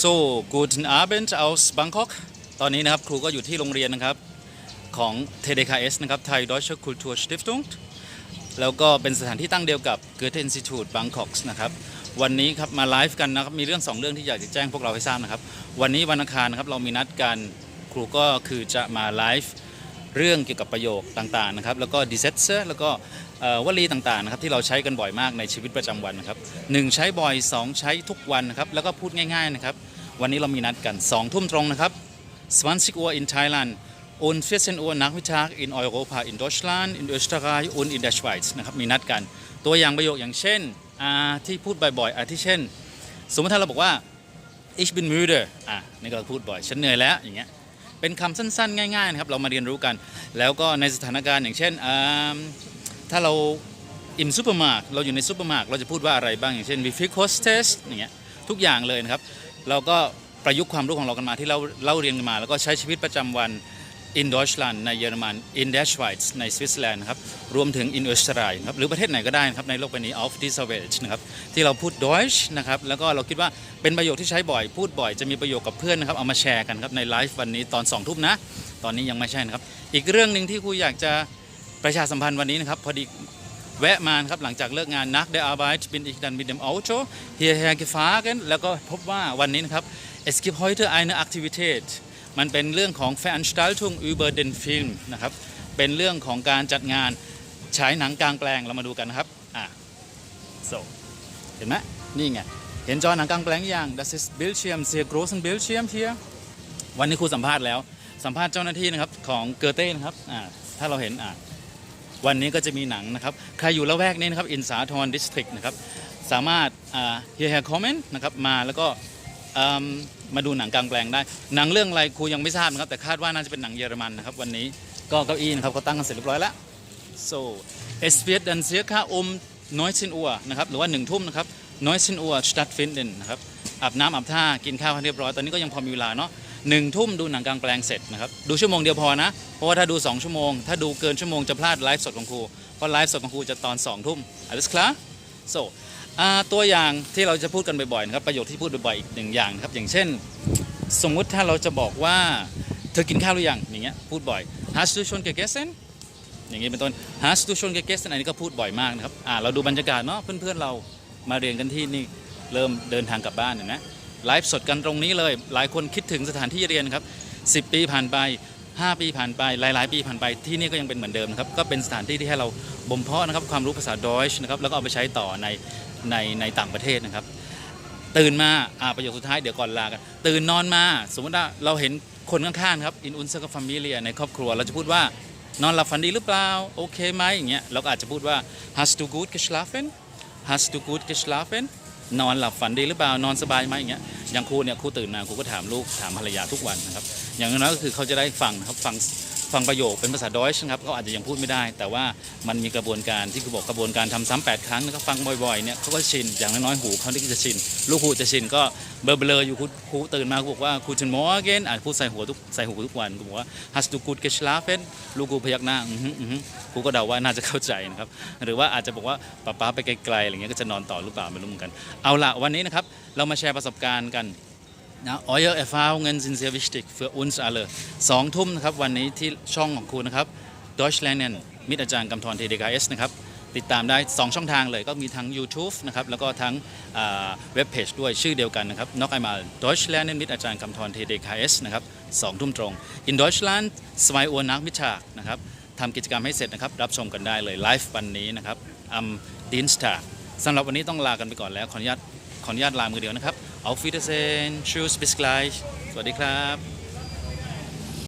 So guten Abend aus Bangkok ตอนนี้นะครับครูก็อยู่ที่โรงเรียนนะครับของ TDKS นะครับ Thai Deutsche Kultur Stiftung แล้วก็เป็นสถานที่ตั้งเดียวกับ Goethe Institute Bangkok นะครับ วันนี้ครับมาไลฟ์กันนะครับ มีเรื่อง 2 เรื่องที่อยากจะแจ้งพวกเราให้ทราบนะครับ วันนี้วันอังคารนะครับเรามีนัดกัน ครูก็คือจะมาไลฟ์ เรื่องเกี่ยวกับประโยคต่างๆนะครับแล้วก็ดีเซตเซอร์แล้วก็วลีต่างๆนะครับที่เราใช้กันบ่อยมากในชีวิตประจำวันนะครับหนึ่งใช้บ่อย 2 ใช้ทุกวันนะครับแล้วก็พูดง่ายๆนะครับวันนี้เรามีนัดกัน2ทุ่มตรงนะครับ20 Uhr in Thailand und 14 Uhr Nachmittag in Europa in Deutschland in Österreich und in der Schweiz นะครับมีนัดกัน ตัวอย่างประโยคอย่างเช่นที่พูดบ่อยๆอาทิเช่น สมมติถ้าเราบอกว่า ich bin müde อะนี่ก็พูดบ่อย ฉันเหนื่อยแล้วอย่างเงี้ย เป็นคำสั้นๆ ง่ายๆนะครับเรามาเรียนรู้กัน แล้วก็ในสถานการณ์อย่างเช่นถ้าเราอินซูเปอร์มาร์กเราอยู่ในซูเปอร์มาร์กเราจะพูดว่าอะไรบ้างอย่างเช่น wie viel kostet อย่างเงี้ยทุกอย่างเลยนะครับ เราก็ประยุกต์ความรู้ของเรากันมาที่เราเล่าเรียนกันมา แล้วก็ใช้ชีวิตประจำวัน in Deutschland ในเยอรมัน in der Schweiz ในสวิตเซอร์แลนด์ครับรวมถึง in Österreich ครับหรือประเทศไหนก็ได้นะครับในโลกใบนี้ auf dieser Welt นะครับที่เราพูด Deutsch นะครับแล้วก็เราคิดว่าเป็นประโยคที่ใช้บ่อยพูดบ่อยจะมีประโยชน์กับเพื่อนนะครับเอามาแชร์กันครับในไลฟ์วันนี้ตอน2ทุ่มนะ ตอนนี้ยังไม่ใช่นะครับ อีกเรื่องหนึ่งที่ครูอยากจะประชาสัมพันธ์วันนี้นะครับพอดีแวะมาครับหลังจากเลิกงาน nach der Arbeit bin ich dann mit dem Auto hierher gefahren แล้วก็พบว่าวันนี้นะครับ es gibt heute eine Aktivität มันเป็นเรื่องของ Veranstaltung über den Film นะครับ เป็นเรื่องของการจัดงานฉายหนังกลางแปลง เรามาดูกันนะครับ อะ so เห็นไหมนี่ไง เห็นจอหนังกลางแปลงยัง das ist Bildschirm sehr großen Bildschirm hier วันนี้ครูสัมภาษณ์แล้ว สัมภาษณ์เจ้าหน้าที่นะครับของเกอเต้นะครับ อ่า ถ้าเราเห็นอ่าวันนี้ก็จะมีหนังนะครับ ใครอยู่ละแวกนี้นะครับ อินสาทรดิสตริกนะครับ สามารถอ่า here here comment นะครับ มาแล้วก็ มาดูหนังกลางแปลงได้ หนังเรื่องอะไรครูยังไม่ทราบนะครับ แต่คาดว่าน่าจะเป็นหนังเยอรมันนะครับ วันนี้ก็เก้าอี้นะครับเขาตั้งกันเสร็จเรียบร้อยแล้ว so es wird dann circa um 19 Uhr นะครับหรือว่า1ทุ่มนะครับ 19 Uhr stattfinden นะครับอาบน้ำอาบท่ากินข้าวให้เรียบร้อยตอนนี้ก็ยังพอมีเวลาเนาะหนึ่งทุ่มดูหนังกลางแปลงเสร็จนะครับดูชั่วโมงเดียวพอนะ เพราะว่าถ้าดู 2 ชั่วโมง ถ้าดูเกินชั่วโมงจะพลาดไลฟ์สดของครูเพราะไลฟ์สดของครูจะตอน2ทุ่ม alles klar so ตัวอย่างที่เราจะพูดกันบ่อยๆนะครับประโยคที่พูดบ่อยๆอีกหนึ่งอย่างครับอย่างเช่น สมมุติถ้าเราจะบอกว่าเธอกินข้าวหรือยังอย่างเงี้ยพูดบ่อย hast du schon gegessen อย่างนี้เป็นต้น hast du schon gegessen อันนี้ก็พูดบ่อยมากนะครับอ่าเราดูบรรยากาศเนาะเพื่อนๆเรามาเรียนกันที่นี่เริ่มเดินทางกลับบ้านเห็นไหมไลฟ์สดกันตรงนี้เลย หลายคนคิดถึงสถานที่เรียนครับ 10 ปีผ่านไป 5 ปีผ่านไปหลาย ๆ ปีผ่านไปที่นี่ก็ยังเป็นเหมือนเดิมนะครับก็เป็นสถานที่ที่ให้เราบ่มเพาะนะครับความรู้ภาษาดอยช์นะครับแล้วก็เอาไปใช้ต่อใน ในในต่างประเทศนะครับ ตื่นมาอ่าประโยคสุดท้ายเดี๋ยวก่อนลากันตื่นนอนมา สมมติว่าเราเห็นคนข้างๆครับ in unsere Familie ในครอบครัวเราจะพูดว่านอนหลับฝันดีหรือเปล่า โอเคไหมอย่างเงี้ยเราก็อาจจะพูดว่า hast du gut geschlafen hast du gut geschlafen นอนหลับฝันดีหรือเปล่านอนสบายไหมอย่างเงี้ยอย่างครูเนี่ยครูตื่นมาครูก็ถามลูกถามภรรยาทุกวันนะครับ อย่างน้อยก็คือเขาจะได้ฟังนะครับฟัง ฟังประโยคเป็นภาษาดอยช์นะครับเขาอาจจะยังพูดไม่ได้ แต่ว่ามันมีกระบวนการที่ครูบอกกระบวนการทำซ้ำแปดครั้งนะครับฟังบ่อยๆเนี่ยเขาก็ชินอย่างน้อยๆหูเขาที่จะชิน ลูกครูจะชินก็เบลอๆอยู่ครูครูตื่นมาครูบอกว่าครูชนมอเกนอะพูดใส่หัวทุกใส่หูทุกวันครูบอกว่า hast du gut geschlafen ลูกครูพยักหน้าอือฮึอือครูก็เดาว่าน่าจะเข้าใจนะครับหรือว่าอาจจะบอกว่าป๊าป๊าไปไกลๆอะไรเงี้ยก็จะนอนต่อหรือเปล่าไม่รู้เหมือนกัน เอาละวันนี้นะครับเรามาแชร์ประสบการณ์กัน นะ eure Erfahrungen sind sehr wichtig für uns alle สองทุ่มนะครับวันนี้ที่ช่องของครูนะครับ Deutsch lernen มิตรอาจารย์กำธร TDKS นะครับติดตามได้ 2 ช่องทางเลยก็มีทั้ง YouTube นะครับแล้วก็ทั้งเว็บเพจด้วยชื่อเดียวกันนะครับนอกไอมา Deutsch lernen มิตรอาจารย์กำธร TDKS นะครับสองทุ่มตรง in Deutschland 2 Uhr Nachmittag นะครับทำกิจกรรมให้เสร็จนะครับ รับชมกันได้เลยไลฟ์วันนี้นะครับ am Dienstag สำหรับวันนี้ต้องลากันไปก่อนแล้วขออนุญาตขออนุญาตลามือเดียวนะครับ Auf Wiedersehen Tschüss bis gleich สวัสดีครับ